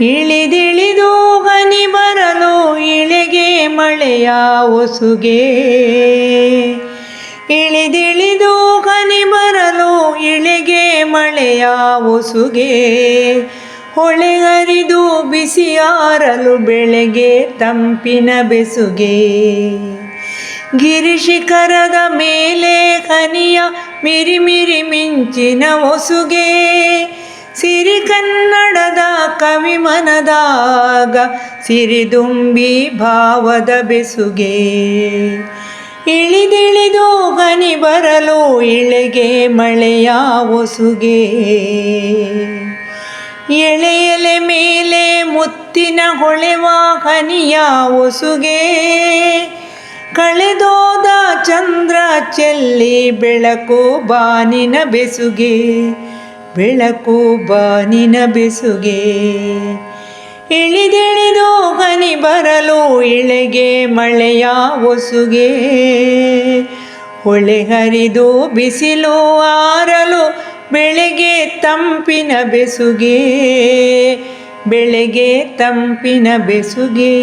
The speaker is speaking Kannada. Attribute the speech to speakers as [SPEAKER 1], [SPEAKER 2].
[SPEAKER 1] ಇಳಿದಿಳಿದು ಹನಿ ಬರಲು ಇಳೆಗೆ ಮಳೆಯ ಒಸುಗೆ ಇಳಿದಿಳಿದು ಹನಿ ಬರಲು ಇಳೆಗೆ ಮಳೆಯ ಒಸುಗೆ ಹೊಳೆ ಹರಿದು ಬಿಸಿಯಾರಲು ಬೆಳೆಗೆ ತಂಪಿನ ಬೆಸುಗೆ. ಗಿರಿಶಿಖರದ ಮೇಲೆ ಹನಿಯ ಮಿರಿಮಿರಿ ಮಿಂಚಿನ ಒಸುಗೆ ಸಿರಿ ಕನ್ನಡದ ಕವಿ ಮನದಾಗ ಸಿರಿದುಂಬಿ ಭಾವದ ಬೆಸುಗೆ. ಇಳಿದಿಳಿದು ಗನಿ ಬರಲು ಇಳೆಗೆ ಮಳೆಯ ಒಸುಗೆ. ಎಳೆ ಎಲೆ ಮೇಲೆ ಮುತ್ತಿನ ಹೊಳೆವ ಹನಿಯ ಒಸುಗೆ. ಕಳೆದೋದ ಚಂದ್ರ ಚೆಲ್ಲಿ ಬೆಳಕು ಬಾನಿನ ಬೆಸುಗೆ. ಬೆಳಕು ಬಾನಿನ ಬೆಸುಗೆ. ಇಳಿದಿಳಿದು ಹನಿ ಬರಲು ಇಳೆಗೆ ಮಳೆಯ ಒಸುಗೆ. ಹೊಳೆ ಹರಿದು ಬಿಸಿಲು ಆರಲು ಬೆಳೆಗೆ ತಂಪಿನ ಬೆಸುಗೆ. ಬೆಳೆಗೆ ತಂಪಿನ ಬೆಸುಗೆ.